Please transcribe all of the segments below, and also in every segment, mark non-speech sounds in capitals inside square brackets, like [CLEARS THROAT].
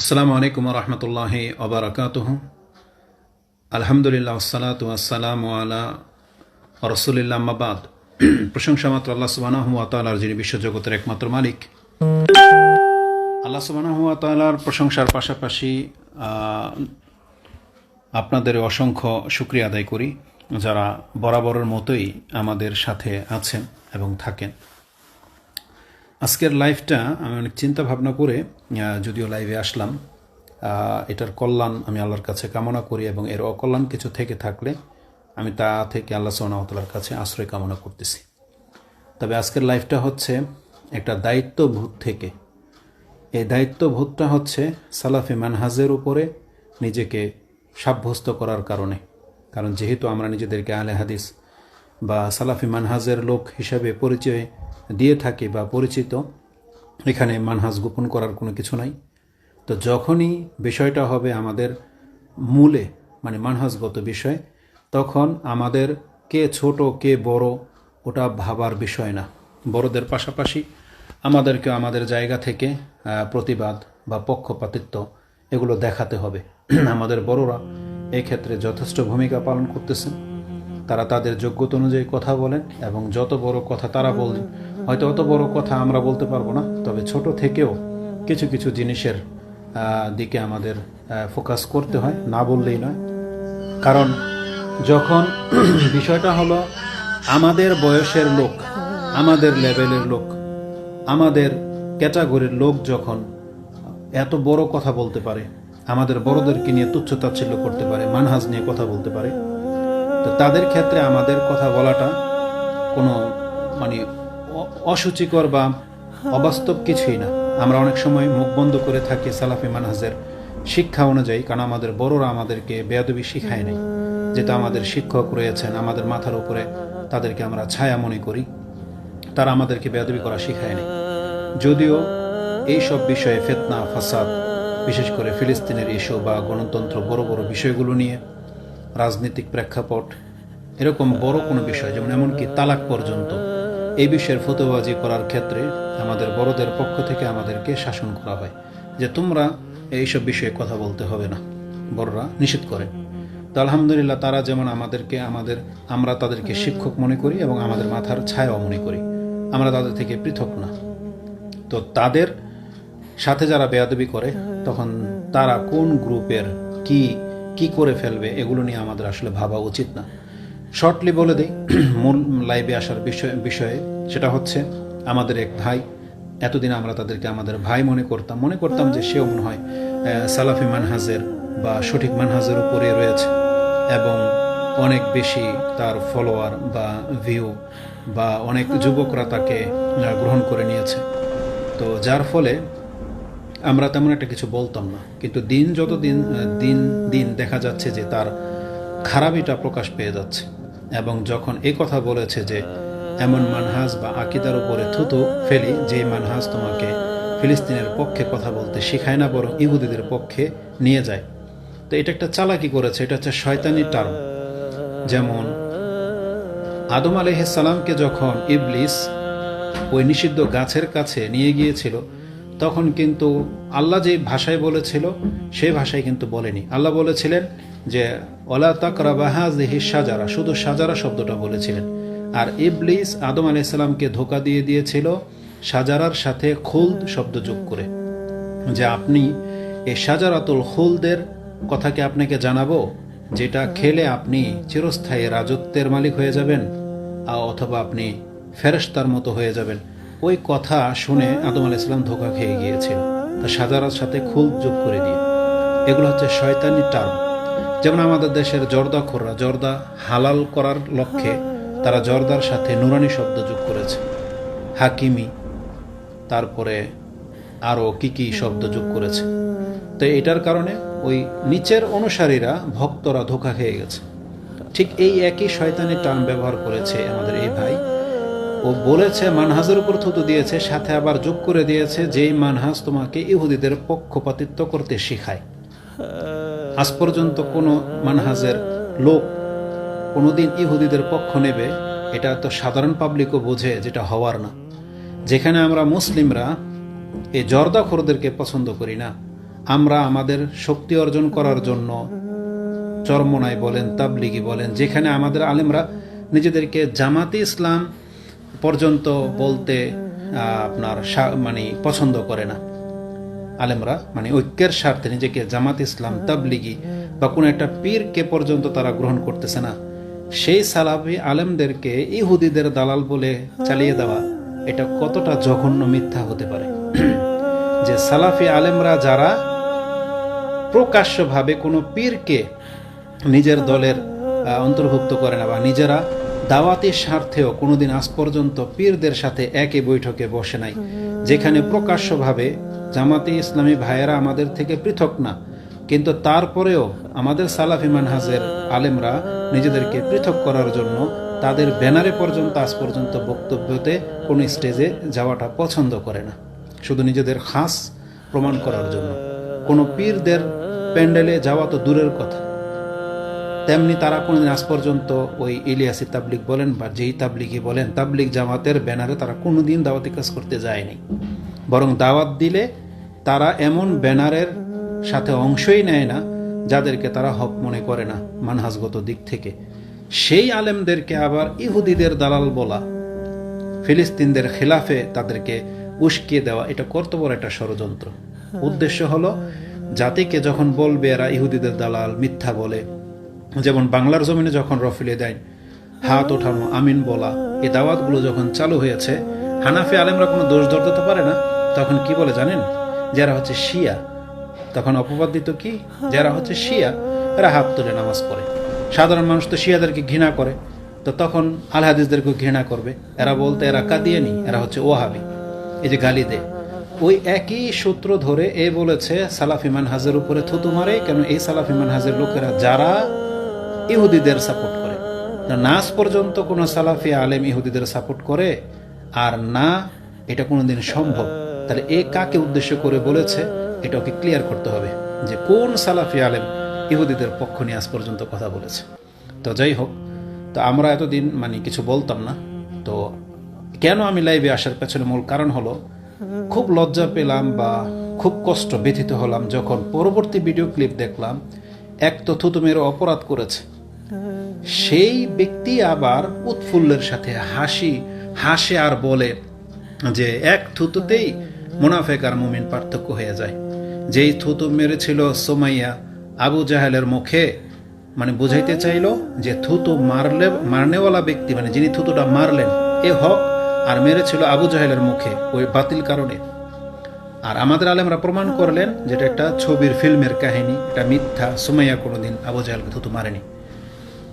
আসসালামু আলাইকুম রহমতুল্লাহ ওবরাকাতুহ আলহামদুলিল্লাহ, আসসালাতু আসসালামু আলা রসুলিল্লাহ মাবাদ প্রশংসা মাত্র আল্লাহ সুবাহ তালার যিনি বিশ্বজগতের একমাত্র মালিক। আল্লাহ সুবাহ তালার প্রশংসার পাশাপাশি আপনাদের অসংখ্য শুক্রিয়া আদায় করি, যারা বরাবরের মতোই আমাদের সাথে আছেন এবং থাকেন। আজকের লাইভটা আমি অনেক চিন্তা ভাবনা করে যদিও লাইভে আসলাম। এটার কল্যাণ আমি আল্লাহর কাছে কামনা করি এবং এর অকল্যাণ কিছু থেকে থাকলে আমি তা থেকে আল্লাহ সোনামতালার কাছে আশ্রয় কামনা করতেছি। তবে আজকের লাইফটা হচ্ছে একটা দায়িত্ববোধ থেকে। এই দায়িত্ববোধটা হচ্ছে সালাফি মানহাজের উপরে নিজেকে সাব্যস্ত করার কারণে। কারণ যেহেতু আমরা নিজেদেরকে আলে হাদিস বা সালাফি মানহাজের লোক হিসাবে পরিচয় দিয়ে থাকে বা পরিচিত, এখানে মানহাজ গোপন করার কোনো কিছু নাই। তো যখনই বিষয়টা হবে আমাদের মূলে মানে মানহাজগত বিষয়, তখন আমাদের কে ছোট, কে বড়, ওটা ভাবার বিষয় না। বড়দের পাশাপাশি আমাদেরকে আমাদের জায়গা থেকে প্রতিবাদ বা পক্ষপাতিত্ব এগুলো দেখাতে হবে। [CLEARS THROAT] আমাদের বড়রা এই ক্ষেত্রে যথেষ্ট ভূমিকা পালন করতেছেন। তারা তাদের যোগ্যতা অনুযায়ী কথা বলেন এবং যত বড় কথা তারা বলেন হয়তো অত বড় কথা আমরা বলতে পারব না, তবে ছোট থেকেও কিছু কিছু জিনিসের দিকে আমাদের ফোকাস করতে হয়, না বললেই নয়। কারণ যখন [CLEARS THROAT] বিষয়টা হলো আমাদের বয়সের লোক, আমাদের লেভেলের লোক, আমাদের ক্যাটাগরির লোক যখন এত বড় কথা বলতে পারে, আমাদের বড়দেরকে নিয়ে তুচ্ছ তাচ্ছিল্য করতে পারে, মানহাজ নিয়ে কথা বলতে পারে, তো তাদের ক্ষেত্রে আমাদের কথা বলাটা কোনো মানে অসুচিকর বা অবাস্তব কিছুই না। আমরা অনেক সময় মুখ বন্ধ করে থাকি সালাফি মানহাজের শিক্ষা অনুযায়ী, কারণ আমাদের বড়রা আমাদেরকে বেয়াদবি শিখায় নাই, যেটা আমাদের শিক্ষক রয়েছেন, আমাদের মাথার উপরে তাদেরকে আমরা ছায়া মনে করি, তারা আমাদেরকে বেয়াদবি করা শিখায় নাই। যদিও এই সব বিষয়ে ফেতনা, ফাসাদ, বিশেষ করে ফিলিস্তিনের ইস্যু বা গণতন্ত্র বড় বড় বিষয়গুলো নিয়ে রাজনৈতিক প্রেক্ষাপট, এরকম বড় কোনো বিষয়, যেমন এমনকি তালাক পর্যন্ত এই বিষয়ের ফতোবাজি করার ক্ষেত্রে আমাদের বড়দের পক্ষ থেকে আমাদেরকে শাসন করা হয় যে তোমরা এইসব বিষয়ে কথা বলতে হবে না বড়রা নিষেধ করে। তো আলহামদুলিল্লাহ তারা যেমন আমাদেরকে আমাদের আমরা তাদেরকে শিক্ষক মনে করি এবং আমাদের মাথার ছায়াও মনে করি। আমরা তাদের থেকে পৃথক না। তো তাদের সাথে যারা বেয়াদবি করে তখন তারা কোন গ্রুপের কি কি করে ফেলবে এগুলো নিয়ে আমাদের আসলে ভাবা উচিত না। শর্টলি বলে দিই [CLEARS THROAT] মূল লাইভে আসার বিষয় বিষয়ে সেটা হচ্ছে আমাদের এক ভাই এতদিন আমরা তাদেরকে আমাদের ভাই মনে করতাম মনে করতাম যে সেও মনে হয় সালাফি মানহাজের বা সঠিক মানহাজের উপরে রয়েছে এবং অনেক বেশি তার ফলোয়ার বা ভিউ বা অনেক যুবকরা তাকে গ্রহণ করে নিয়েছে। তো যার ফলে আমরা তেমন একটা কিছু বলতাম না। কিন্তু দিন যত দিন দিন দিন দেখা যাচ্ছে যে তার খারাপিটা প্রকাশ পেয়ে যাচ্ছে। এবং যখন এই কথা বলেছে যে, এমন মানহাজ বা আকিদার উপরে থুতু ফেলি যে মানহাজ তোমাকে ফিলিস্তিনের পক্ষে কথা বলতে শেখায় না, বরং ইহুদিদের পক্ষে নিয়ে যায়। তো এটা একটা চালাকি করেছে, এটা হচ্ছে শয়তানি টার্ম। যেমন, আদম আলহিসাল্লামকে যখন ইবলিস ওই নিষিদ্ধ গাছের কাছে নিয়ে গিয়েছিল, তখন কিন্তু আল্লাহ যে ভাষায় বলেছিল সেই ভাষায় কিন্তু বলেনি। আল্লাহ বলেছিলেন যে ওলা তাকরা বাহাজি সাজারা শুধু সাজারা শব্দটা বলেছিলেন। আর ইবলিস আদম আলাইসাল্লামকে ধোকা দিয়ে দিয়েছিল সাজারার সাথে খুলদ শব্দ যোগ করে। যে আপনি এই সাজারাতুল খুলদের কথাকে আপনাকে জানাব, যেটা খেলে আপনি চিরস্থায়ী রাজত্বের মালিক হয়ে যাবেন অথবা আপনি ফেরেশতার মতো হয়ে যাবেন। ওই কথা শুনে আদম আলাইসাল্লাম ধোকা খেয়ে গিয়েছিল। তা সাজারার সাথে খুল যোগ করে দিয়ে। এগুলো হচ্ছে শয়তানি টার্ম। যেমন আমাদের দেশের জর্দাখোররা জর্দা হালাল করার লক্ষ্যে তারা জর্দার সাথে নুরানি শব্দ যোগ করেছে। হাকিমি, তারপরে আরও কি কি শব্দ যোগ করেছে। তো এটার কারণে ওই নিচের অনুসারীরা ভক্তরা ধোকা খেয়ে গেছে। ঠিক এই একই শয়তানি টার্ম ব্যবহার করেছে আমাদের এই ভাই। ও বলেছে, মানহাজের উপর থুতু দিয়েছে, সাথে আবার যোগ করে দিয়েছে, যেই মানহাজ তোমাকে ইহুদিদের পক্ষপাতিত্ব করতে শেখায়। আজ পর্যন্ত কোনো মানহাজের লোক কোনোদিন ইহুদিদের পক্ষ নেবে, এটা তো সাধারণ পাবলিকও বোঝে যেটা হওয়ার না। যেখানে আমরা মুসলিমরা এই জর্দাখোরদেরকে পছন্দ করি না, আমরা আমাদের শক্তি অর্জন করার জন্য চরমনায় বলেন, তাবলিগি বলেন, যেখানে আমাদের আলেমরা নিজেদেরকে জামাতে ইসলাম পর্যন্ত বলতে আপনার মানে পছন্দ করে না। আলেমরা মানে ঐক্যের স্বার্থে নিজেকে জামাত ইসলাম, তাবলিগি বা কোনো একটা পীরকে পর্যন্ত তারা গ্রহণ করতেছে না। সেই সালাফি আলেমদেরকে ইহুদিদের দালাল বলে চালিয়ে দেওয়া, এটা কতটা জঘন্য মিথ্যা হতে পারে। যে সালাফি আলেমরা যারা প্রকাশ্যভাবে কোনো পীরকে নিজের দলের অন্তর্ভুক্ত করে না বা নিজেরা দাওয়াতি স্বার্থেও কোনোদিন আজ পর্যন্ত পীরদের সাথে একই বৈঠকে বসে নাই। যেখানে প্রকাশ্যভাবে জামাতে ইসলামী ভাইয়েরা আমাদের থেকে পৃথক না, কিন্তু তারপরেও আমাদের সালাফি মানহাজের আলেমরা নিজেদেরকে পৃথক করার জন্য তাদের ব্যানারে পর্যন্ত আজ পর্যন্ত বক্তব্যতে কোনো স্টেজে যাওয়াটা পছন্দ করে না। শুধু নিজেদের খাস প্রমাণ করার জন্য। কোনো পীরদের প্যান্ডেলে যাওয়া তো দূরের কথা। তেমনি তারা কোনোদিন আজ পর্যন্ত ওই ইলিয়াসি তাবলিক বলেন বা যেই তাবলিগই বলেন তাবলিক জামাতের ব্যানারে তারা কোনোদিন দাওয়াতি কাজ করতে যায়নি। বরং দাওয়াত দিলে তারা এমন ব্যানারের সাথে অংশই নেয় না যাদেরকে তারা হক মনে করে না মানহাজগত দিক থেকে। সেই আলেমদেরকে আবার ইহুদিদের দালাল বলা, ফিলিস্তিনদের খেলাফে তাদেরকে উস্কিয়ে দেওয়া, এটা কত বড় একটা ষড়যন্ত্র। উদ্দেশ্য হলো, জাতিকে যখন বলবে এরা ইহুদিদের দালাল, মিথ্যা বলে যেমন বাংলার জমিনে যখন রফিলে দেয়, হাত ওঠানো, আমিন বলা এই দাওয়াতগুলো যখন চালু হয়েছে, হানাফি আলেমরা কোনো দোষ ধরতে পারে না। তখন কি বলে জানেন? যারা হচ্ছে শিয়া, তখন অপবাদ দিত কি? যারা হচ্ছে শিয়া এরা হাত তুলে নামাজ পড়ে। সাধারণ মানুষ তো শিয়াদেরকে ঘৃণা করে, তো তখন আল হাদিসদেরকে ঘৃণা করবে। এরা বলতে এরা কাদিয়ানি, এরা হচ্ছে ওহাবি এই যে গালি দেয়। ওই একই সূত্র ধরে এ বলেছে, সালাফি মানহাজের উপরে থুতু মারে, কেন এই সালাফি মানহাজের লোকেরা যারা ইহুদিদের সাপোর্ট করে। না নাচ পর্যন্ত কোনো সালাফি আলেম ইহুদিদের সাপোর্ট করে, আর না, এটা কোনোদিন সম্ভব। তাহলে এ কাকে উদ্দেশ্য করে বলেছে? এটা ওকে ক্লিয়ার করতে হবে যে কোন সালাফি আলেম ইহুদিদের পক্ষ নিয়ে আজ পর্যন্ত কথা বলেছে। তো যাই হোক, তো আমরা এতদিন মানে কিছু বলতাম না। তো কেন আমি লাইভে আসার পেছনে মূল কারণ হলো, খুব লজ্জা পেলাম বা খুব কষ্ট ব্যথিত হলাম যখন পরবর্তী ভিডিও ক্লিপ দেখলাম, এক তো থুতুমের অপরাধ করেছে। সেই ব্যক্তি আবার উৎফুল্লের সাথে হাসি, হাসে আর বলে যে, এক থুতুতেই মুনাফেক আর মুমিন পার্থক্য হয়ে যায়। যেই থুতু মেরেছিল সোমাইয়া আবু জাহেলের মুখে মানে বুঝাইতে চাইলো যে, থুতু মারলে, মারনেওয়ালা ব্যক্তি মানে যিনি থুতুটা মারলেন, এ হক, আর মেরেছিল আবু জাহেলের মুখে, ওই বাতিল কারণে। আর আমাদের আলেমরা প্রমাণ করলেন যেটা একটা ছবির, ফিল্মের কাহিনী, এটা মিথ্যা, সুমাইয়া কোনোদিন আবু জাহেলকে থুতু মারেনি।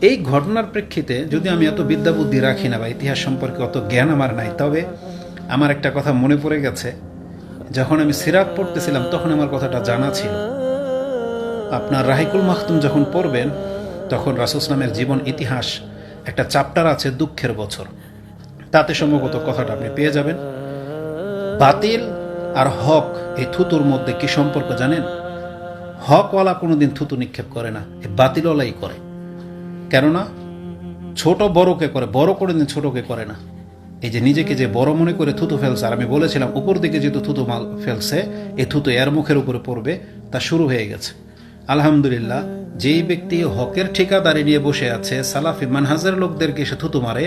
এই ঘটনার প্রেক্ষিতে যদি আমি এত বিদ্যা বুদ্ধি রাখি না বা ইতিহাস সম্পর্কে অত জ্ঞান আমার নাই, তবে আমার একটা কথা মনে পড়ে গেছে। যখন আমি সিরাত পড়তেছিলাম, তখন আমার কথাটা জানা ছিল। আপনার রাহিকুল মাহতুম যখন পড়বেন, তখন রাসুসলামের জীবন ইতিহাস একটা চ্যাপ্টার আছে দুঃখের বছর। তাতে সম্ভবত কথাটা আপনি পেয়ে যাবেন। বাতিল আর হক, এই থুতুর মধ্যে কি সম্পর্ক জানেন? হকওয়ালা কোনোদিন থুতু নিক্ষেপ করে না এই বাতিলওয়ালাই করে। কেননা ছোট বড়কে করে, বড় করে দিন ছোটকে করে না। এই যে নিজেকে যে বড় মনে করে থুতু ফেলছে, আর আমি বলেছিলাম, উপর দিকে যেহেতু থুতু মাল ফেলছে, এই থুতু এর মুখের উপরে পড়বে, তা শুরু হয়ে গেছে। আলহামদুলিল্লাহ, যেই ব্যক্তি হকের ঠিকাদারি নিয়ে বসে আছে, সালাফি মানহাজের লোকদেরকে সে থুতু মারে,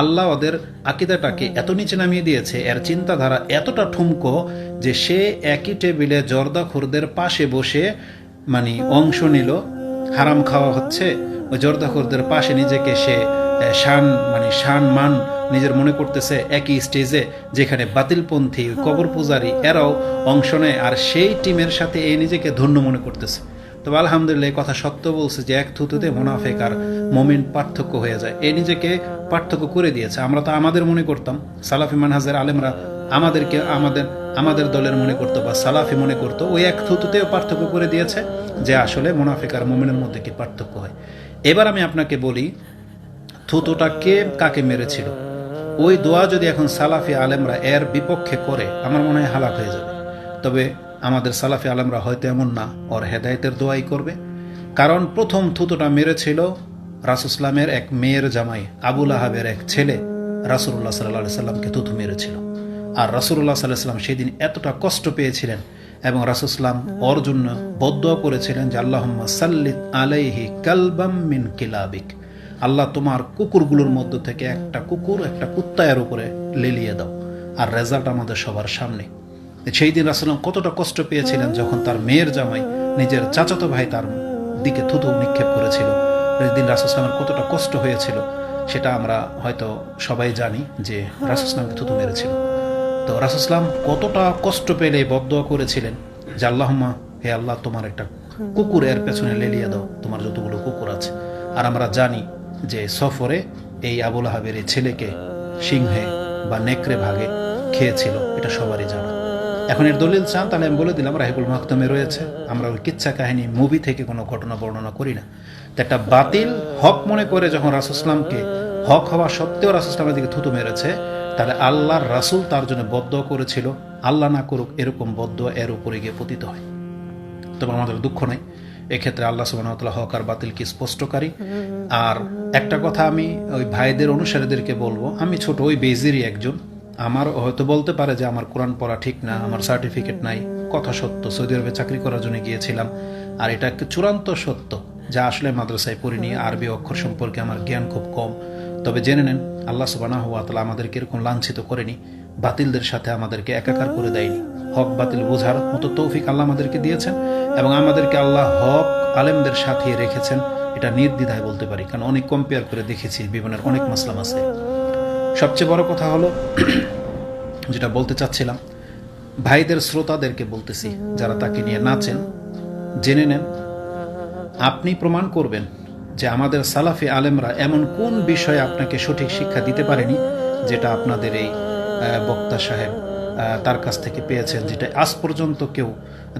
আল্লাহ ওদের আকিদাটাকে এত নিচে নামিয়ে দিয়েছে, এর চিন্তাধারা এতটা ঠুমকো যে সে একই টেবিলে জর্দাখুরদের পাশে বসে মানে অংশ নিল, হারাম খাওয়া হচ্ছে ওই জর্দাখুরদের পাশে নিজেকে সে শান মানে শান মান নিজের মনে করতেছে একই স্টেজে যেখানে বাতিলপন্থী কবর পূজারি এরাও অংশ নেয় আর সেই টিমের সাথে এই নিজেকে ধন্য মনে করতেছে। তবে আলহামদুলিল্লাহ এই কথা সত্য বলছে যে এক থুতুতে মোনাফেক আর মমিন পার্থক্য হয়ে যায়। এ নিজেকে পার্থক্য করে দিয়েছে। আমরা তো আমাদের মনে করতাম সালাফি মানহাজের আলেমরা আমাদেরকে আমাদের আমাদের দলের মনে করতো বা সালাফি মনে করতো। ওই এক থুতুতেও পার্থক্য করে দিয়েছে যে আসলে মোনাফেক আর মমিনের মধ্যে কি পার্থক্য হয়। এবার আমি আপনাকে বলি, থুতুটা কে কাকে মেরেছিল? ওই দোয়া যদি এখন সালাফি আলেমরা এর বিপক্ষে করে, আমার মনে হয় হালাক হয়ে যাবে। তবে আমাদের সালাফি আলেমরা হয়তো এমন না, ওর হেদায়েতের দোয়াই করবে। কারণ প্রথম থুতুটা মেরেছিল রাসুসলামের এক মেয়ের জামাই আবুল আহাবের এক ছেলে রাসুল্লাহ সাল্লাহ সাল্লামকে থুতু মেরেছিল। আর রাসুল্লাহ সাল্লাহ সাল্লাম সেদিন এতটা কষ্ট পেয়েছিলেন এবং রাসুসলাম ওর জন্য বদয়া করেছিলেন যে আল্লাহ সাল্লিত আলাইহি কালবাম মিন কিলাবিক। আল্লাহ তোমার কুকুরগুলোর মধ্য থেকে একটা কুকুর, একটা কুত্তায়ের উপরে লেলিয়ে দাও। আর রেজাল্ট আমাদের সবার সামনে। সেই দিন রাসুলাম কতটা কষ্ট পেয়েছিলেন যখন তার মেয়ের জামাই নিজের চাচাতো ভাই তার দিকে থুতু নিক্ষেপ করেছিল। দিন রাসুসলামের কতটা কষ্ট হয়েছিল, সেটা আমরা হয়তো সবাই জানি যে রাসুসলামকে থুতু মেরেছিল। তো রাসুসলাম কতটা কষ্ট পেলে বদয়া করেছিলেন যে আল্লাহমা হে আল্লাহ, তোমার একটা কুকুর এর পেছনে লেলিয়ে দাও, তোমার যতগুলো কুকুর আছে। আর আমরা জানি যে সফরে এই আবুল আহাবের এই ছেলেকে সিংহে বা নেকড়ে ভাগে খেয়েছিল, এটা সবারই জানা। এখন এর দলিল চান, তাহলে আমি বলে দিলাম, রাহিবুল মাহতমে রয়েছে। আমরা ওই কিচ্ছা কাহিনী মুভি থেকে কোনো ঘটনা বর্ণনা করি না। তো একটা বাতিল হক মনে করে যখন রাসুসলামকে হক হওয়া সত্ত্বেও রাসুসলামের দিকে থুতু মেরেছে তাহলে আল্লাহর রাসুল তার জন্য বদ্ধ করেছিল। আল্লাহ না করুক, এরকম বদ্ধ এর উপরে গিয়ে পতিত হয়। তবে আমাদের দুঃখ নাই এক্ষেত্রে আল্লাহ সুবাহতাল্লাহ হক আর বাতিলকে স্পষ্টকারী। আর একটা কথা আমি ওই ভাইদের অনুসারীদেরকে বলব, আমি ছোট, ওই বেজিরই একজন। আমার হয়তো বলতে পারে যে আমার কোরআন পড়া ঠিক না, আমার সার্টিফিকেট নাই, কথা সত্য, সৌদি আরবে চাকরি করার জন্য গিয়েছিলাম। আর এটা একটা চূড়ান্ত সত্য, যা আসলে মাদ্রাসায় পড়িনি। আরবি অক্ষর সম্পর্কে আমার জ্ঞান খুব কম। তবে জেনে নেন, আল্লাহ সুবানা হুয়া তালা আমাদেরকে এরকম লাঞ্ছিত করেনি, বাতিলদের সাথে আমাদেরকে একাকার করে দেয়নি। হক, বাতিল, বোঝার মতো তৌফিক আল্লাহ আমাদেরকে দিয়েছেন এবং আমাদেরকে আল্লাহ হক, আলেমদের সাথে রেখেছেন, এটা নির্দ্বিধায় বলতে পারি। কারণ অনেক কম্পেয়ার করে দেখেছি বিমানের অনেক মাসলাম আছে সবচেয়ে বড় কথা হলো, যেটা বলতে চাচ্ছিলাম, ভাইদের শ্রোতাদেরকে বলতেছি, যারা তাকে নিয়ে নাচেন। জেনে নেন, আপনি প্রমাণ করবেন যে আমাদের সালাফি আলেমরা এমন কোন বিষয়ে আপনাকে সঠিক শিক্ষা দিতে পারেনি, যেটা আপনাদের এই বক্তা সাহেব তার কাছ থেকে পেয়েছেন, যেটা আজ পর্যন্ত কেউ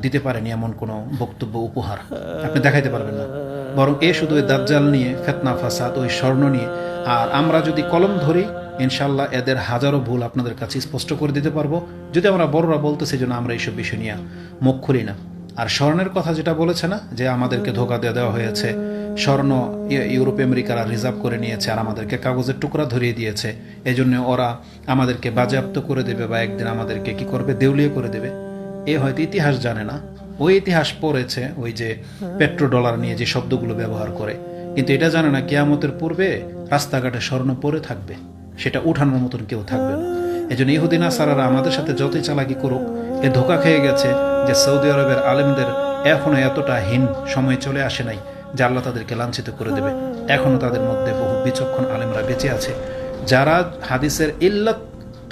দিতে পারেনি এমন কোনো বক্তব্য, উপহার? আপনি দেখাইতে পারবেন না। বরং এ শুধু ওই দাজ্জাল নিয়ে, ফেতনা, ফাসাদ, ওই স্বর্ণ নিয়ে, আর আমরা যদি কলম ধরি ইনশাল্লাহ এদের হাজারো ভুল আপনাদের কাছে স্পষ্ট করে দিতে পারব। যদি আমরা বড়রা বলতেছি যেন আমরা এইসব বিষয় নিয়ে মুখ খুলি না। আর স্বর্ণের কথা যেটা বলেছে না, যে আমাদেরকে ধোকা দিয়ে দেওয়া হয়েছে স্বর্ণ ইউরোপ আমেরিকারা রিজার্ভ করে নিয়েছে আর আমাদেরকে কাগজের টুকরা ধরিয়ে দিয়েছে। এই জন্য ওরা আমাদেরকে বাজেয়াপ্ত করে দেবে বা একদিন আমাদেরকে কি করবে? দেউলিয়ে করে দেবে। এ হয়তো ইতিহাস জানে না। ওই ইতিহাস পড়েছে ওই যে পেট্রো ডলার নিয়ে যে শব্দগুলো ব্যবহার করে। কিন্তু এটা জানে না কেয়ামতের পূর্বে রাস্তাঘাটে স্বর্ণ পরে থাকবে। সেটা উঠানোর মতন কেউ থাকবে না। এই জন্য ইহুদিন আসারারা আমাদের সাথে যতই চালাকি করুক এ ধোকা খেয়ে গেছে যে সৌদি আরবের আলেমদের এখনও এতটা হীন সময় চলে আসে নাই। যে তাদেরকে লাঞ্ছিত করে দেবে। এখনও তাদের মধ্যে বহু বিচক্ষণ আলেমরা বেঁচে আছে। যারা হাদিসের ইল্লত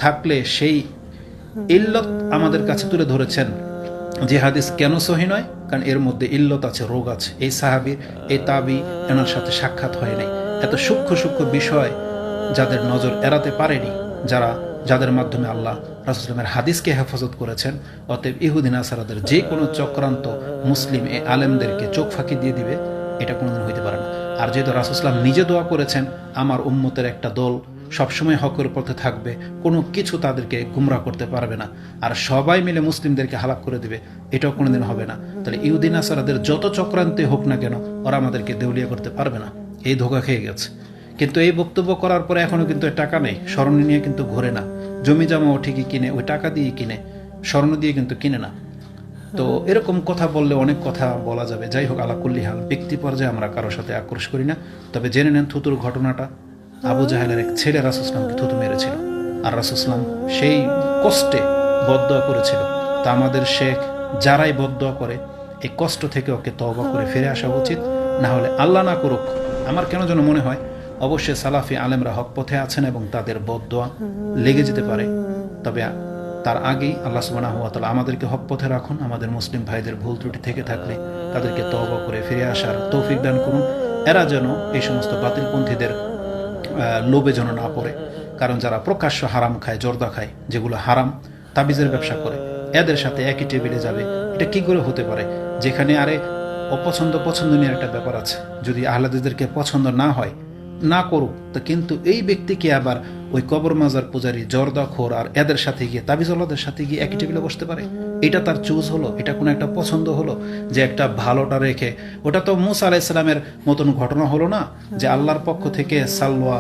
থাকলে সেই ইল্লত আমাদের কাছে তুলে ধরেছেন যে হাদিস কেন সহি নয়, কারণ এর মধ্যে ইল্লত আছে, রোগ আছে। এই সাহাবির এই তাবি এনার সাথে সাক্ষাৎ হয় নাই। এত সূক্ষ্ম সূক্ষ্ম বিষয় যাদের নজর এড়াতে পারেনি, যারা, যাদের মাধ্যমে আল্লাহ রাসুসলামের হাদিসকে হেফাজত করেছেন, অতএব ইহুদিন আসারাদের যে কোনো চক্রান্ত মুসলিম, এ আলেমদেরকে চোখ ফাঁকি দিয়ে দিবে। এটা কোনোদিন হইতে পারে না। আর যেহেতু রাসুসলাম নিজে দোয়া করেছেন, আমার উম্মতের একটা দল সবসময় হকের পথে থাকবে, কোনো কিছু তাদেরকে গুমরা করতে পারবে না। আর সবাই মিলে মুসলিমদেরকে হালাক করে দিবে, এটাও কোনোদিন হবে না। তাহলে ইউদিন আসারাদের যত চক্রান্তে হোক না কেন, ওরা আমাদেরকে দেউলিয়া করতে পারবে না। এই ধোকা খেয়ে গেছে। কিন্তু এই বক্তব্য করার পরে এখনও কিন্তু টাকা নেই। স্মরণ নিয়ে কিন্তু ঘোরে না। জমি জামাও ঠিকই কিনে, ওই টাকা দিয়ে কিনে, স্বর্ণ দিয়ে কিন্তু কিনে না। তো এরকম কথা বললে অনেক কথা বলা যাবে। যাই হোক আলাকুল্লি হাল, ব্যক্তি পর্যায়ে আমরা কারোর সাথে আক্রোশ করি না। তবে জেনে নেন থুতুর ঘটনাটা। আবু জাহেলের এক ছেলে রাসুসলামকে থুতু মেরেছিল। আর রাসুসলাম সেই কষ্টে বদয়া করেছিল। তা আমাদের শেখ যারাই বদয়া করে, এই কষ্ট থেকে ওকে তবা করে ফিরে আসা উচিত। না হলে আল্লাহ না করুক। আমার কেন যেন মনে হয়, অবশ্যই সালাফি আলেমরা হক পথে আছেন এবং তাদের বদোয়া লেগে যেতে পারে। তবে তার আগেই আল্লাহ সুবানা হুয়া তালা আমাদেরকে হক পথে রাখুন, আমাদের মুসলিম ভাইদের ভুল ত্রুটি থেকে থাকলে তাদেরকে তবা করে ফিরে আসার তৌফিক দান করুন। এরা যেন এই সমস্ত বাতিলপন্থীদের লোভে যেন না পড়ে। কারণ যারা প্রকাশ্য হারাম খায়, জর্দা খায়, যেগুলো হারাম, তাবিজের ব্যবসা করে, এদের সাথে একই টেবিলে যাবে। এটা কি করে হতে পারে? যেখানে আরে অপছন্দ পছন্দ নিয়ে একটা ব্যাপার আছে। যদি আহ্লাদিদেরকে পছন্দ না হয়, না করুক, তো কিন্তু এই ব্যক্তিকে আবার ওই কবর মাজার পূজারী জর্দাখোর আর এদের সাথে গিয়ে তাবিজওয়ালাদের সাথে গিয়ে একই টেবিলে বসতে পারে। এটা তার চুজ হলো, এটা কোনো একটা পছন্দ হলো যে একটা ভালোটা রেখে। ওটা তো মুসা আলাহ ইসলামের মতন ঘটনা হলো না যে আল্লাহর পক্ষ থেকে সালওয়া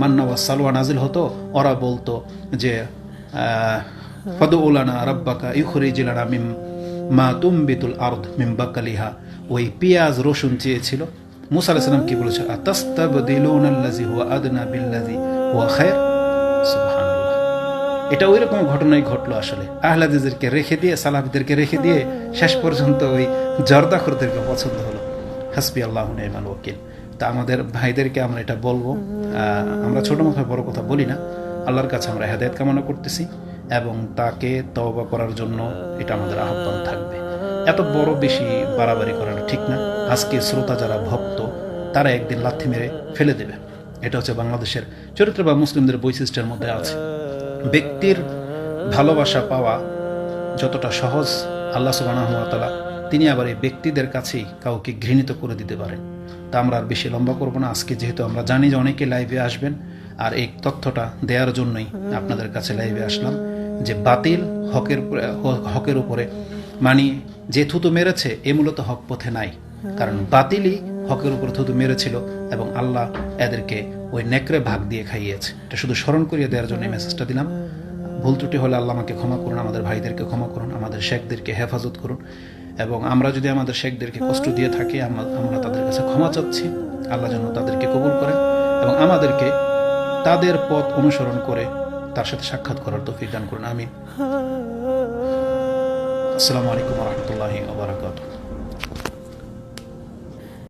মান্না ওয়া সালওয়া নাজিল হতো। ওরা বলতো যে ফদউলানা রব্বাকা ইউখরি জিলানা মিম মা তুমবিতুল আর্দ মিম্বাকালিহা ওই পেঁয়াজ রসুন চেয়েছিল। মুসা আলাইসাল্লাম কি বলেছে? আতাস্তাবদিলুনাল্লাযী হুয়া আদনা বিল্লাযী সুবহানাল্লাহ। এটা ওই রকম ঘটনাই ঘটলো আসলে। আহলাদিদেরকে রেখে দিয়ে, সালাফিদেরকে রেখে দিয়ে শেষ পর্যন্ত ওই জর্দাখরদেরকে পছন্দ হলো। হাসবি আল্লাহ নেমান ওকিল তা আমাদের ভাইদেরকে আমরা এটা বলব। আমরা ছোট মাথায় বড় কথা বলি না। আল্লাহর কাছে আমরা হেদায়ত কামনা করতেছি এবং তাকে তওবা করার জন্য এটা আমাদের আহ্বান থাকবে। এত বড় বেশি বাড়াবাড়ি করাটা ঠিক না। আজকে শ্রোতা যারা ভক্ত, তারা একদিন লাথি মেরে ফেলে দেবে। এটা হচ্ছে বাংলাদেশের চরিত্র বা মুসলিমদের বৈশিষ্ট্যের মধ্যে আছে। ব্যক্তির ভালোবাসা পাওয়া যতটা সহজ, আল্লাহ সুবাহ তিনি আবার এই ব্যক্তিদের কাছেই কাউকে ঘৃণিত করে দিতে পারেন। তা আমরা আর বেশি লম্বা করব না। আজকে যেহেতু আমরা জানি যে অনেকে লাইভে আসবেন, আর এই তথ্যটা দেওয়ার জন্যই আপনাদের কাছে লাইভে আসলাম যে বাতিল হকের হকের উপরে মানে যে থুতু মেরেছে, এ মূলত হক পথে নাই। কারণ বাতিলই হকের উপর থুতু মেরেছিল এবং আল্লাহ এদেরকে ওই নেকড়ে ভাগ দিয়ে খাইয়েছে। এটা শুধু স্মরণ করিয়ে দেওয়ার জন্য মেসেজটা দিলাম। ভুল ত্রুটি হলে আল্লাহ আমাকে ক্ষমা করুন, আমাদের ভাইদেরকে ক্ষমা করুন, আমাদের শেখদেরকে হেফাজত করুন এবং আমরা যদি আমাদের শেখদেরকে কষ্ট দিয়ে থাকি আমরা তাদের কাছে ক্ষমা চাচ্ছি। আল্লাহ যেন তাদেরকে কবুল করেন এবং আমাদেরকে তাদের পথ অনুসরণ করে তার সাথে সাক্ষাৎ করার তৌফিক দান করুন। আমি আসসালামু আলাইকুম রহমতুল্লাহি ওবরাকাতুহ